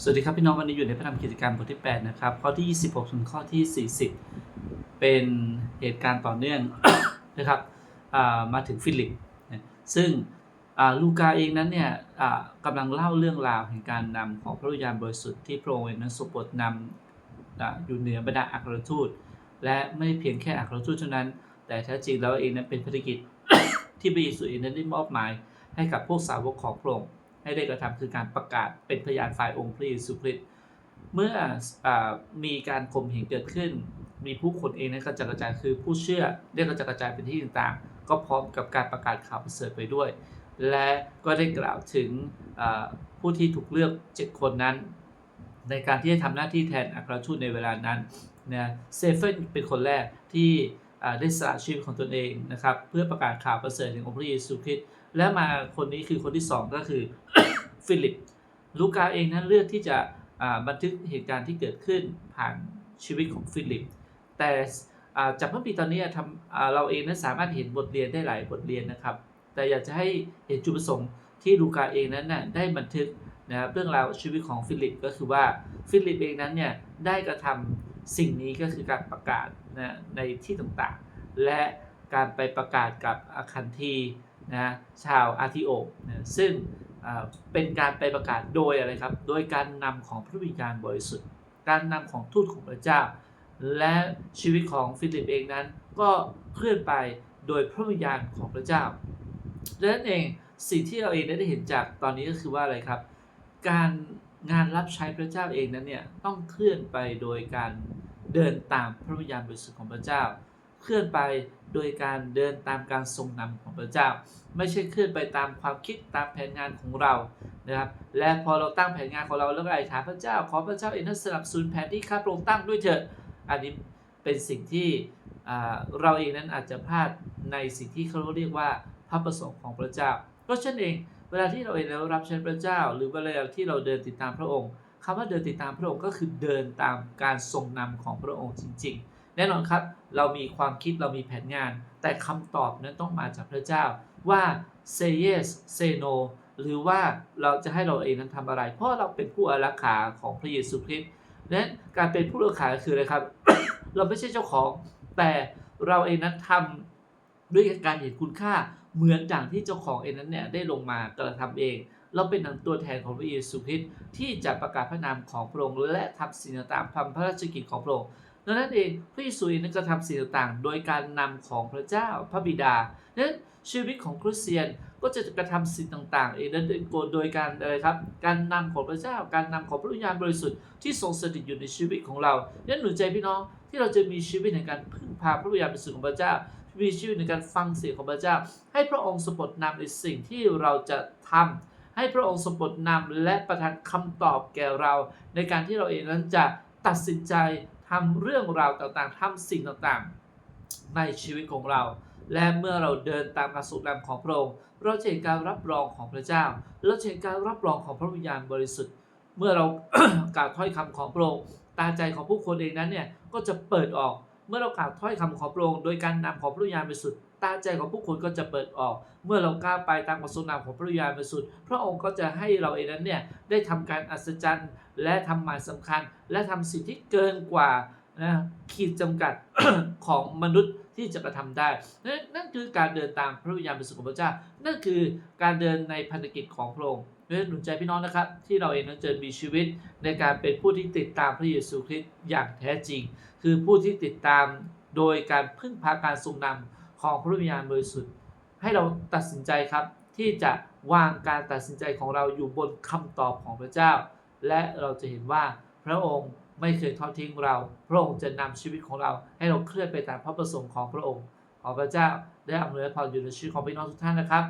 สวัสดีครับพี่น้องวันนี้อยู่ในพระธรรมกิจการบทที่ 8 นะครับ ข้อที่ 26ถึงข้อที่ 40 เป็นเหตุการณ์ต่อเนื่องนะครับมาถึงฟิลิป ซึ่งลูกาเองนั้นเนี่ยกำลังเล่าเรื่องราวแห่งการนำของพระวิญญาณบริสุทธิ์ที่พระองค์นั้นทรงโปดนำอ่าอยู่เหนือบรรดาอัครทูต และไม่เพียงแค่อัครทูตเท่านั้น แต่แท้จริงแล้วเองนั้นเป็นภารกิจที่พระเยซูเองนั้นได้มอบหมายให้กับพวกสาวกของพระองค์ ให้ได้กระทำคือการประกาศเป็นพยานฝ่ายองค์พระเยซูคริสต์เมื่ออมีการข่มเหงเกิดขึ้น มีผู้คนเองนั้นก็จะกระจายคือผู้เชื่อเรียกก็จะกระจายเป็นที่ต่างๆ ก็พร้อมกับการประกาศข่าวประเสริฐไปด้วย และก็ได้กล่าวถึงผู้ที่ถูกเลือก 7 คนนั้น ในการที่จะทำหน้าที่แทนอัครทูตในเวลานั้นนะเซเฟนเป็นคนแรกที่ได้สละชีวิตของตนเองนะครับ เพื่อประกาศข่าวประเสริฐถึงองค์พระเยซูคริสต์ และมาคนนี้คือคนที่สองก็คือฟิลิปลูกาเองนั้นเลือกที่จะบันทึกเหตุการณ์ที่เกิดขึ้นผ่านชีวิตของฟิลิป แต่อ่าจากพระปีตอนนี้ทำเราเองนั้นสามารถเห็นบทเรียนได้หลายบทเรียนนะครับ แต่อยากจะให้เห็นจุดประสงค์ที่ลูกาเองนั้นน่ะได้บันทึกนะครับเรื่องราวชีวิตของฟิลิปก็คือว่าฟิลิปเองนั้นเนี่ยได้กระทำสิ่งนี้ก็คือการประกาศนะในที่ต่างๆ และการไปประกาศกับอาคันที นะชาวอาร์ทิโอกนะซึ่งเป็นการไปประกาศโดยอะไรครับ โดยการนำของพระวิญญาณบริสุทธิ์ การนำของทูตของพระเจ้า และชีวิตของฟิลิปเองนั้น ก็เคลื่อนไปโดยพระวิญญาณของพระเจ้าดังนั้นเองสิ่งที่เราเองได้เห็นจากตอนนี้ก็คือว่าอะไรครับ การงานรับใช้พระเจ้าเองนั้นเนี่ยต้องเคลื่อนไปโดยการเดินตามพระวิญญาณบริสุทธิ์ของพระเจ้า เคลื่อนไปโดยการเดินตามการทรงนำของพระเจ้า ไม่ใช่เคลื่อนไปตามความคิดตามแผนงานของเรานะครับและพอเราตั้งแผนงานของเราแล้วก็อธิษฐานพระเจ้า ขอพระเจ้าเองนั้นสนับสนุนแผนที่ข้าพระองค์ตั้งด้วยเถิดอันนี้เป็นสิ่งที่เราเองนั้นอาจจะพลาดในสิ่งที่เขาเรียกว่าพระประสงค์ของพระเจ้า เพราะฉะนั้นเองเวลาที่เราเองเรารับใช้พระเจ้า หรือเวลาที่เราเดินติดตามพระองค์คำว่าเดินติดตามพระองค์ก็คือเดินตามการทรงนำของพระองค์จริง ๆ แน่นอนครับ เรามีความคิดเรามีแผนงาน แต่คำตอบนั้นต้องมาจากพระเจ้าว่า say yes say no หรือว่าเราจะให้เราเองนั้นทำอะไร เพราะเราเป็นผู้อารักขาของพระเยซูคริสต์ดังนั้นการเป็นผู้อารักขาคืออะไรครับ เราไม่ใช่เจ้าของ แต่เราเองนั้นทำด้วยการเห็นคุณค่าเหมือนอย่างที่เจ้าของเองนั้นเนี่ยได้ลงมากระทำเองเราเป็นนังตัวแทนของพระเยซูคริสต์ที่จะประกาศพระนามของพระองค์และทำสิ่งต่างๆทำพระราชกิจของพระองค์ ดังนั้นเองพระเยซูเองนั้นกระทำสิ่งต่างๆ โดยการนำของพระเจ้าพระบิดาดังนั้นชีวิตของคริสเตียนก็จะกระทำสิ่งต่างๆ เองนั้นโดยการอะไรครับ การนำของพระเจ้า การนำของพระวิญญาณบริสุทธิ์ที่ทรงสถิตอยู่ในชีวิตของเราดังนั้นหนุนใจพี่น้องที่เราจะมีชีวิตในการพึ่งพาพระวิญญาณบริสุทธิ์ของพระเจ้ามีชีวิตในการฟังเสียงของพระเจ้า ให้พระองค์สมบทนำในสิ่งที่เราจะทำให้พระองค์สมบทนำและประทานคำตอบแก่เรา ในการที่เราเองนั้นจะตัดสินใจ ทำเรื่องราวต่างๆทำสิ่งต่างๆ ในชีวิตของเรา และเมื่อเราเดินตามการทรงนำของพระองค์เราจะเห็นการรับรองของพระเจ้าเราจะเห็นการรับรองของพระวิญญาณบริสุทธิ์ เมื่อเรากล่าวถ้อยคำของพระองค์ตาใจของผู้คนเองนั้นเนี่ยก็จะเปิดออก เมื่อเรากล่าวถ้อยคำของพระองค์โดยการนำของพระวิญญาณบริสุทธิ์ตาใจของผู้คนก็จะเปิดออก เมื่อเรากล้าไปตามการทรงนำของพระวิญญาณบริสุทธิ์พระองค์ก็จะให้เราเองนั้นเนี่ยได้ทำการอัศจรรย์ และทำหมายสำคัญ และทำสิ่งที่เกินกว่านะขีดจำกัดของมนุษย์ ที่จะกระทำได้นั่นนั่นคือการเดินตามพระวิญญาณบริสุทธิ์ของพระเจ้า นั่นคือการเดินในพันธกิจของพระองค์ดังนั้นหนุนใจพี่น้องนะครับ ที่เราเองนั้นจะมีชีวิตในการเป็นผู้ที่ติดตามพระเยซูคริสต์อย่างแท้จริง คือผู้ที่ติดตามโดยการพึ่งพาการทรงนำของพระวิญญาณบริสุทธิ์ให้เราตัดสินใจครับที่จะวางการตัดสินใจของเราอยู่บนคำตอบของพระเจ้า และเราจะเห็นว่าพระองค์ ไม่เคยทอดทิ้งเรา พระองค์จะนำชีวิตของเราให้เราเคลื่อนไปตามพระประสงค์ของพระองค์ ขอพระเจ้าได้อำนวยพรอยู่ในชีวิตของพี่น้องทุกท่านนะครับ